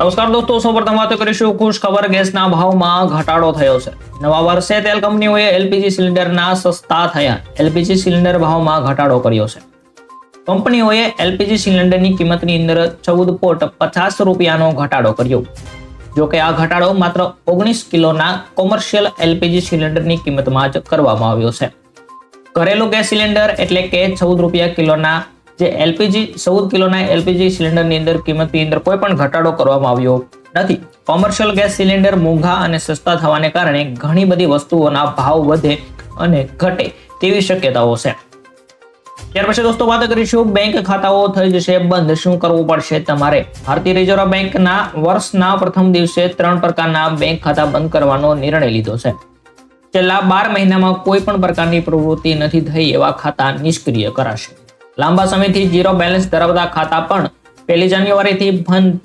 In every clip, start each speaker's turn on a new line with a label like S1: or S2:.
S1: નમસ્કાર દોસ્તો સૌપ્રથમ વાત કરીશું ખુશ ખબર ગેસના ભાવમાં ઘટાડો થયો છે. નવા વર્ષે તેલ કંપનીઓએ એલપીજી સિલિન્ડરના સસ્તા થયા. એલપીજી સિલિન્ડર ભાવમાં ઘટાડો કર્યો છે. કંપનીઓએ એલપીજી સિલિન્ડરની કિંમતની અંદર ચૌદ પોટ પચાસ રૂપિયાનો ઘટાડો કર્યો. જો કે આ ઘટાડો માત્ર ઓગણીસ કિલોના કોમર્શિયલ એલપીજી સિલિન્ડરની કિંમતમાં જ કરવામાં આવ્યો છે. ઘરેલું ગેસ સિલિન્ડર એટલે કે ચૌદ રૂપિયા કિલોના જે એલપીજી ચૌદ કિલોના એલપીજી સિલિન્ડરની અંદર કિંમતની અંદર કોઈ પણ ઘટાડો કરવામાં આવ્યો નથી. કોમર્શિયલ ગેસ સિલિન્ડર મોંઘા અને સસ્તા થવાને કારણે ઘણી બધી વસ્તુઓના ભાવ વધે અને ઘટે તેવી શક્યતાઓ છે. ત્યાર પછી દોસ્તો વાત કરીશું બેંક ખાતાઓ થઈ જશે બંધ. શું કરવું પડશે તમારે? ભારતીય રિઝર્વ બેંકના વર્ષના પ્રથમ દિવસે ત્રણ પ્રકારના બેંક ખાતા બંધ કરવાનો નિર્ણય લીધો છે. છેલ્લા બાર મહિનામાં કોઈ પણ પ્રકારની પ્રવૃત્તિ નથી થઈ એવા ખાતા નિષ્ક્રિય કરાશે. લાંબા સમયથી ઝીરો બેલેન્સ ધરાવતા ખાતા પણ પહેલી જાન્યુઆરીથી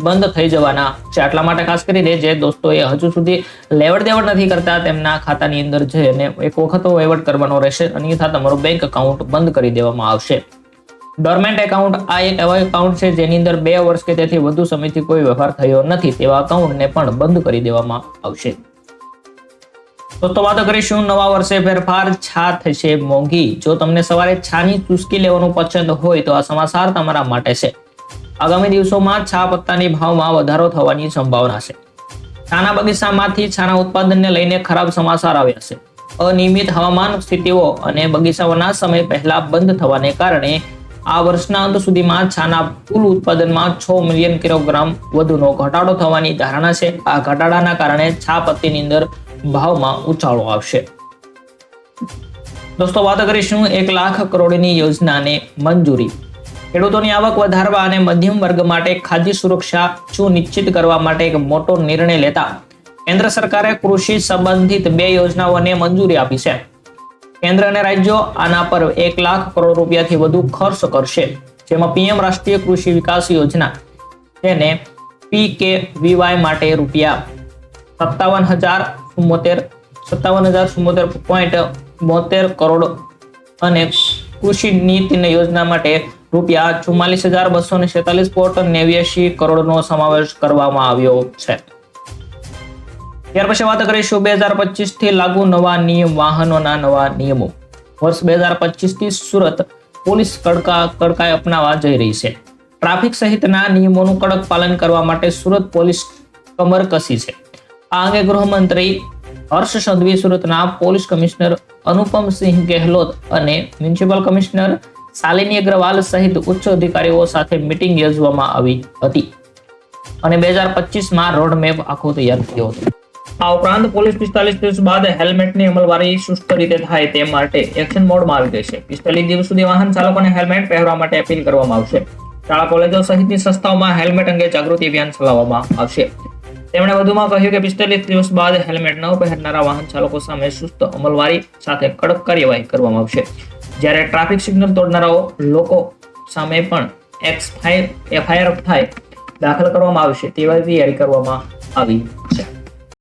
S1: બંધ થઈ જવાના છે. આટલા માટે ખાસ કરીને જે દોસ્તોએ હજુ સુધી લેવડ દેવડ નથી કરતા, તેમના ખાતાની અંદર જઈને એક વખત વહીવટ કરવાનો રહેશે. અન્યથા તમારું બેંક એકાઉન્ટ બંધ કરી દેવામાં આવશે. ડોરમેન્ટ એકાઉન્ટ આ એક એવા એકાઉન્ટ છે જેની અંદર બે વર્ષ કે તેથી વધુ સમયથી કોઈ વ્યવહાર થયો નથી. તેવા એકાઉન્ટને પણ બંધ કરી દેવામાં આવશે. દોસ્તો વાતો કરીશું, નવા વર્ષે ફેરફાર છા થશે મોંઘી. જો તમને સવારે છાની ચૂસકી લેવાનું પસંદ હોય તો આ સમાચાર તમારા માટે છે. આગામી દિવસોમાં છા પત્તાની ભાવમાં વધારો થવાની સંભાવના છે. છાના બગીચામાંથી છાના ઉત્પાદનને લઈને ખરાબ સમાચાર આવ્યા છે. અનિયમિત હવામાન સ્થિતિઓ અને બગીચાઓના સમય પહેલા બંધ થવાને કારણે આ વર્ષના અંત સુધીમાં છાના કુલ ઉત્પાદનમાં છ મિલિયન કિલોગ્રામ વધુનો ઘટાડો થવાની ધારણા છે. આ ઘટાડાના કારણે છા પત્તીની અંદર ભાવમાં ઉછાળો આવશે. દોસ્તો, વાત કરીશું એક લાખ કરોડની યોજનાને મંજૂરી. ખેડૂતોની આવક વધારવા અને મધ્યમ વર્ગ માટે ખાદ્ય સુરક્ષા સુનિશ્ચિત કરવા માટે એક મોટો નિર્ણય લેતા કેન્દ્ર સરકારે કૃષિ સંબંધિત બે યોજનાઓને મંજૂરી આપી છે. કેન્દ્ર અને રાજ્યો આના પર એક લાખ કરોડ રૂપિયાથી વધુ ખર્ચ કરશે. જેમાં પીએમ રાષ્ટ્રીય કૃષિ વિકાસ યોજના તેને પી કે વીવાય માટે રૂપિયા સત્તાવન હજાર ચુમ્મોતેર સત્તાવન હજાર ચુમ્મોતેર પોઈન્ટ બોતેર કરોડ અને કૃષિ નીતિની યોજના માટે રૂપિયા ચુમ્માલીસ હજાર બસો ને છેતાલીસ પોઈન્ટ નેવ્યાસી કરોડનો સમાવેશ કરવામાં આવ્યો છે. ત્યાર પછી વાત કરીશું બે હજાર પચીસથી લાગુ નવા નિયમ, વાહનોના નવા નિયમો. વર્ષ બે હજાર પચીસથી સુરત પોલીસ કડકા, કડકાઈ અપનાવવા જઈ રહી છે. ટ્રાફિક સહિતના નિયમોનું કડક પાલન કરવા માટે સુરત પોલીસ કમર કસી છે. આ અંગે ગૃહમંત્રી હર્ષ સંઘવી સુરતના પોલીસ કમિશનર અનુપમસિંહ ગેહલોત અને મ્યુનિસિપલ કમિશનર શાલિની અગ્રવાલ સહિત ઉચ્ચ અધિકારીઓ સાથે મિટિંગ યોજવામાં આવી હતી. અને બે હજાર પચીસમાં રોડમેપ આખો તૈયાર થયો હતો. આ ઉપરાંત પોલીસ પિસ્તાલીસ દિવસ બાદ હેલ્મેટની અમલવારી સુસ્ત રીતે થાય તે માટે એક્શન મોડમાં આવી ગઈ છે. પિસ્તાલીસ દિવસ સુધી વાહન ચાલકોને હેલ્મેટ પહેરવા માટે અપીલ કરવામાં આવશે. શાળા કોલેજો સહિતની સંસ્થાઓમાં હેલ્મેટ અંગે જાગૃતિ અભિયાન ચલાવવામાં આવશે. તેમણે વધુમાં કહ્યું કે પિસ્તાલીસ દિવસ બાદ હેલ્મેટ ન પહેરનારા વાહન ચાલકો સામે સુસ્ત અમલવારી સાથે કડક કાર્યવાહી કરવામાં આવશે. જ્યારે ટ્રાફિક સિગ્નલ તોડનારાઓ લોકો સામે પણ એક્સ ફાઈ એફઆઈઆર થાય દાખલ કરવામાં આવશે તેવા તૈયારી કરવામાં આવી